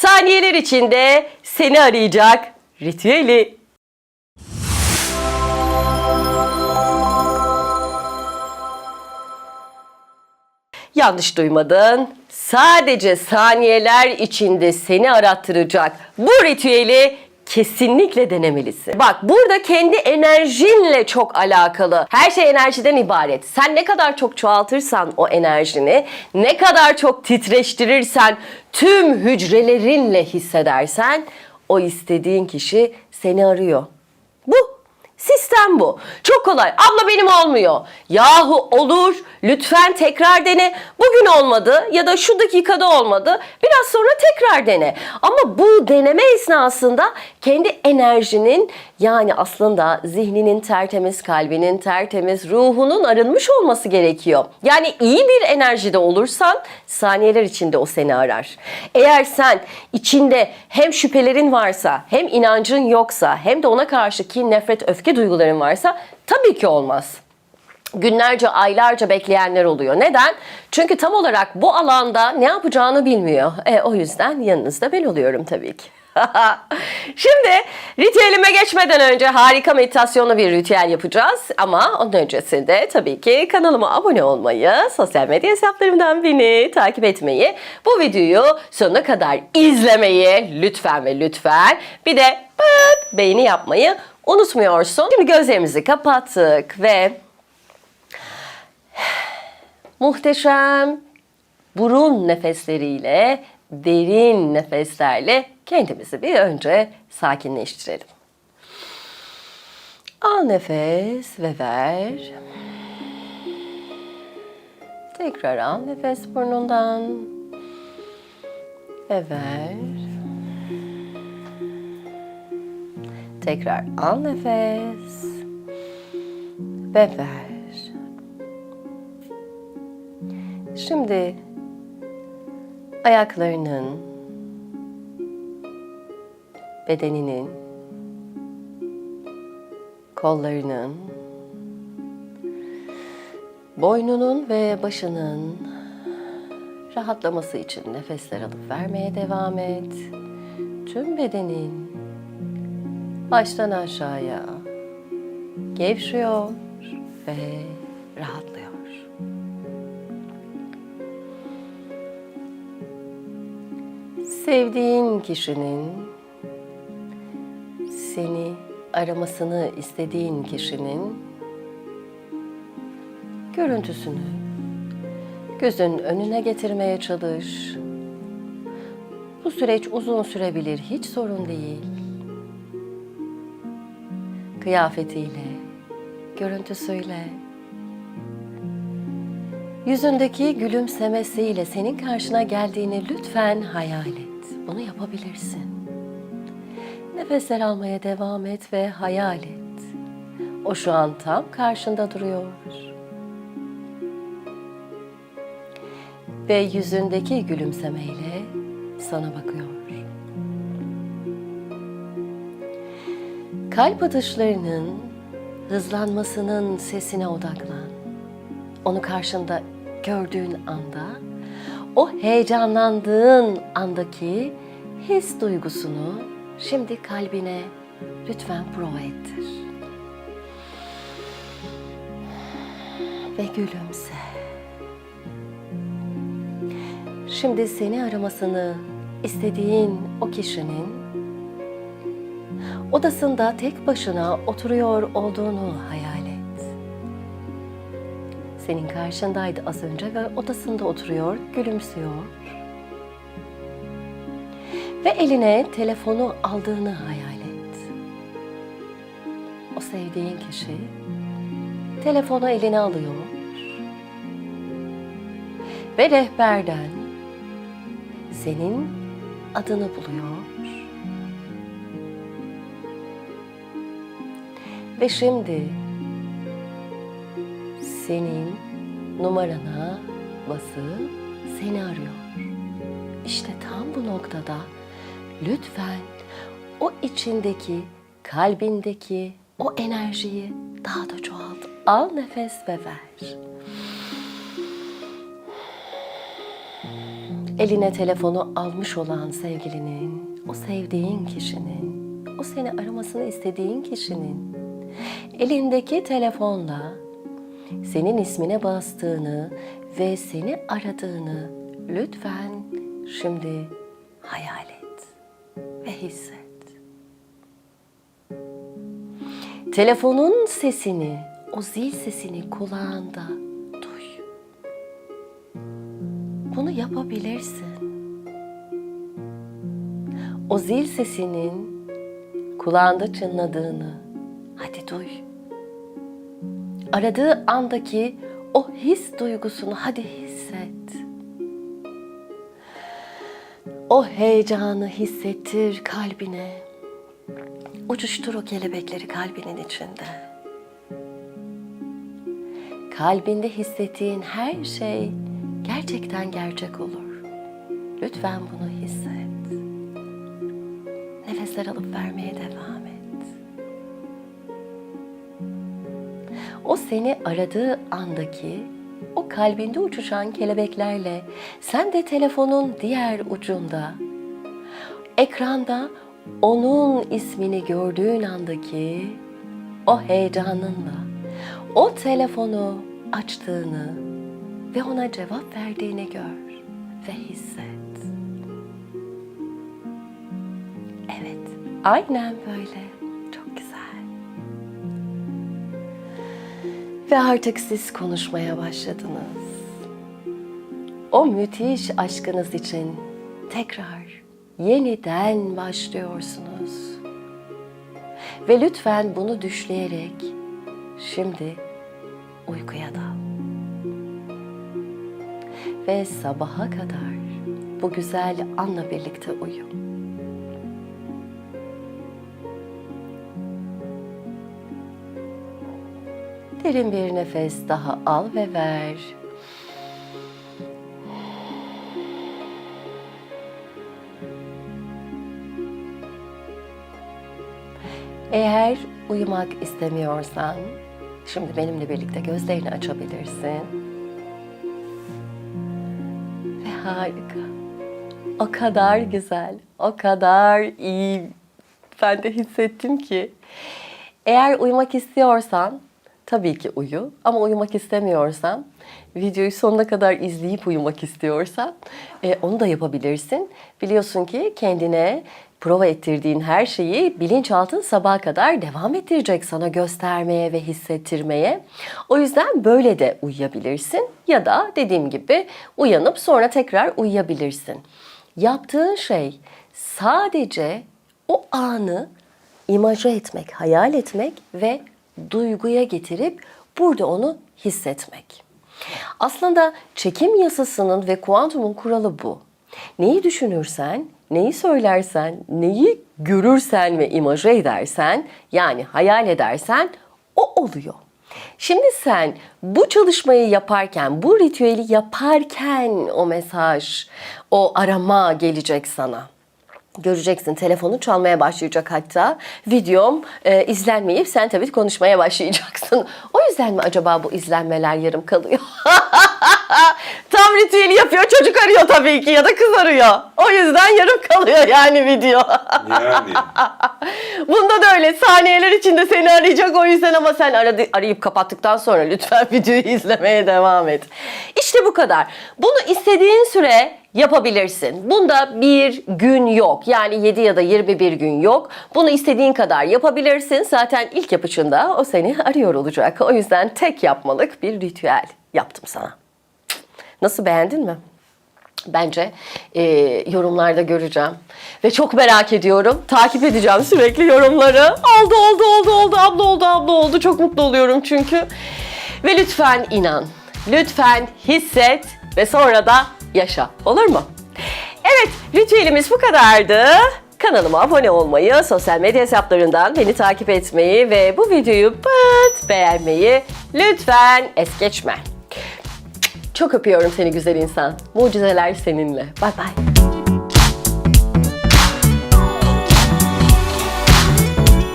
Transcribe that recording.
saniyeler içinde seni arayacak ritüeli. Yanlış duymadın. Sadece saniyeler içinde seni arattıracak bu ritüeli kesinlikle denemelisin. Bak burada kendi enerjinle çok alakalı. Her şey enerjiden ibaret. Sen ne kadar çok çoğaltırsan o enerjini, ne kadar çok titreştirirsen, tüm hücrelerinle hissedersen o istediğin kişi seni arıyor. Sistem bu. Çok kolay. Abla benim olmuyor. Yahu olur. Lütfen tekrar dene. Bugün olmadı ya da şu dakikada olmadı. Biraz sonra tekrar dene. Ama bu deneme esnasında kendi enerjinin yani aslında zihninin tertemiz, kalbinin tertemiz, ruhunun arınmış olması gerekiyor. Yani iyi bir enerjide olursan saniyeler içinde o seni arar. Eğer sen içinde hem şüphelerin varsa, hem inancın yoksa, hem de ona karşı kin, nefret, öfke duyguların varsa tabii ki olmaz günlerce, aylarca bekleyenler oluyor. Neden? Çünkü tam olarak bu alanda ne yapacağını bilmiyor. E, o yüzden yanınızda ben oluyorum tabii ki. Şimdi ritüelime geçmeden önce harika meditasyonlu bir ritüel yapacağız. Ama onun öncesinde tabii ki kanalıma abone olmayı, sosyal medya hesaplarımdan beni takip etmeyi, bu videoyu sonuna kadar izlemeyi lütfen ve lütfen bir de beğeni yapmayı unutmuyorsun. Şimdi gözlerimizi kapattık ve muhteşem burun nefesleriyle, derin nefeslerle kendimizi bir önce sakinleştirelim. Al nefes ve ver. Tekrar al nefes burnundan ve ver. Tekrar al nefes ve ver. Şimdi ayaklarının, bedeninin, kollarının, boynunun ve başının rahatlaması için nefesler alıp vermeye devam et. Tüm bedenin baştan aşağıya gevşiyor ve rahatlıyor. Sevdiğin kişinin seni aramasını istediğin kişinin görüntüsünü gözün önüne getirmeye çalış. Bu süreç uzun sürebilir, hiç sorun değil. Kıyafetiyle, görüntüsüyle, yüzündeki gülümsemesiyle senin karşına geldiğini lütfen hayal et. Bunu yapabilirsin. Nefesler almaya devam et ve hayal et. O şu an tam karşında duruyor. Ve yüzündeki gülümsemeyle sana bakıyor. Kalp atışlarının hızlanmasının sesine odaklan. Onu karşında gördüğün anda o heyecanlandığın andaki his duygusunu şimdi kalbine lütfen prova ettir. Ve gülümse. Şimdi seni aramasını istediğin o kişinin odasında tek başına oturuyor olduğunu hayal. Senin karşındaydı az önce ve odasında oturuyor, gülümsüyor. Ve eline telefonu aldığını hayal et. O sevdiğin kişi telefonu eline alıyor. Ve rehberden senin adını buluyor. Ve şimdi senin numarana basıp seni arıyor. İşte tam bu noktada lütfen o içindeki, kalbindeki o enerjiyi daha da çoğalt. Al nefes ve ver. eline telefonu almış olan sevgilinin, o sevdiğin kişinin, o seni aramasını istediğin kişinin elindeki telefonla senin ismine bastığını ve seni aradığını lütfen şimdi hayal et ve hisset. Telefonun sesini, o zil sesini kulağında duy. Bunu yapabilirsin. O zil sesinin kulağında çınladığını hadi duy. Aradığı andaki o his duygusunu hadi hisset. O heyecanı hissettir kalbine. Uçuştur o kelebekleri kalbinin içinde. Kalbinde hissettiğin her şey gerçekten gerçek olur. Lütfen bunu hisset. Nefesler alıp vermeye devam O seni aradığı andaki o kalbinde uçuşan kelebeklerle sen de telefonun diğer ucunda ekranda onun ismini gördüğün andaki o heyecanınla o telefonu açtığını ve ona cevap verdiğini gör ve hisset. Evet, aynen böyle. Ve artık siz konuşmaya başladınız. O müthiş aşkınız için tekrar yeniden başlıyorsunuz. Ve lütfen bunu düşleyerek şimdi uykuya dal. Ve sabaha kadar bu güzel anla birlikte uyu. Derin bir nefes daha al ve ver. Eğer uyumak istemiyorsan, şimdi benimle birlikte gözlerini açabilirsin. Ve harika. O kadar güzel, o kadar iyi. Ben de hissettim ki. Eğer uyumak istiyorsan, tabii ki uyu. Ama uyumak istemiyorsan, videoyu sonuna kadar izleyip uyumak istiyorsan, e, onu da yapabilirsin. Biliyorsun ki kendine prova ettirdiğin her şeyi bilinçaltın sabaha kadar devam ettirecek sana göstermeye ve hissettirmeye. O yüzden böyle de uyuyabilirsin ya da dediğim gibi uyanıp sonra tekrar uyuyabilirsin. Yaptığın şey sadece o anı imaje etmek, hayal etmek ve duyguya getirip burada onu hissetmek. Aslında çekim yasasının ve kuantumun kuralı bu. Neyi düşünürsen, neyi söylersen, neyi görürsen ve imaje edersen, yani hayal edersen o oluyor. Şimdi sen bu çalışmayı yaparken, bu ritüeli yaparken o mesaj, o arama gelecek sana. Göreceksin telefonu çalmaya başlayacak hatta. Videom e, izlenmeyip sen tabii konuşmaya başlayacaksın. O yüzden mi acaba bu izlenmeler yarım kalıyor? Tam ritüeli yapıyor çocuk arıyor tabii ki ya da kız arıyor. O yüzden yarım kalıyor yani video. Yani. Bunda da öyle saniyeler içinde seni arayacak o yüzden ama sen aradı, arayıp kapattıktan sonra lütfen videoyu izlemeye devam et. İşte bu kadar. Bunu istediğin süre yapabilirsin. Bunda bir gün yok. Yani 7 ya da 21 gün yok. Bunu istediğin kadar yapabilirsin. Zaten ilk yapışında o seni arıyor olacak. O yüzden tek yapmalık bir ritüel yaptım sana. Nasıl beğendin mi? Bence e, yorumlarda göreceğim. Ve çok merak ediyorum. Takip edeceğim sürekli yorumları. Oldu oldu oldu oldu abla oldu abla oldu. Çok mutlu oluyorum çünkü. Ve lütfen inan. Lütfen hisset ve sonra da yaşa. Olur mu? Evet ritüelimiz bu kadardı. Kanalıma abone olmayı, sosyal medya hesaplarından beni takip etmeyi ve bu videoyu pıt beğenmeyi lütfen es geçme. Çok öpüyorum seni güzel insan. Mucizeler seninle. Bay bay.